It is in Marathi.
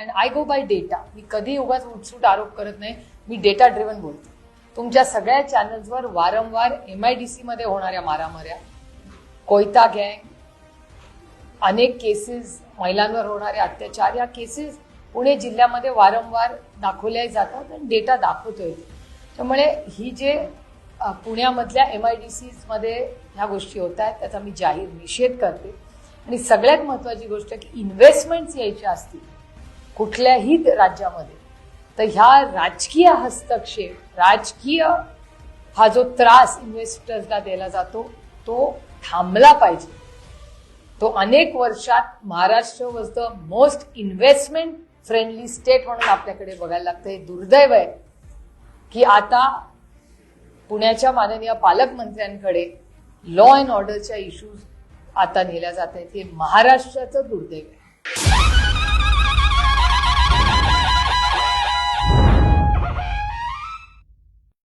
And I go by data मी कधी उगाच उठसूट आरोप करत नाही. मी डेटा ड्रिव्हन बोलते. तुमच्या सगळ्या चॅनल्सवर वारंवार एम आय डी सी मध्ये होणाऱ्या मारामाऱ्या कोयता गँग अनेक केसेस महिलांवर होणारे अत्याचार या केसेस पुणे जिल्ह्यामध्ये वारंवार दाखवल्या जातात आणि डेटा दाखवतोय. त्यामुळे ही जे पुण्यामधल्या एम आय डी सीजमध्ये ह्या गोष्टी होत आहेत त्याचा मी जाहीर निषेध करते. आणि सगळ्यात महत्वाची गोष्ट की इन्व्हेस्टमेंट्स यायच्या असतील. कुठल्याही राज्यामध्ये. तर ह्या राजकीय हस्तक्षेप राजकीय हा जो त्रास इन्व्हेस्टर्सला दिला जातो तो थांबला पाहिजे. तो अनेक वर्षात Maharashtra was the most investment friendly state म्हणून आपल्याकडे बघायला लागतं हे दुर्दैव आहे. की आता पुण्याच्या माननीय पालकमंत्र्यांकडे लॉ अँड ऑर्डरच्या इश्यूज आता नेल्या जात आहेत. हे महाराष्ट्राचं दुर्दैव आहे.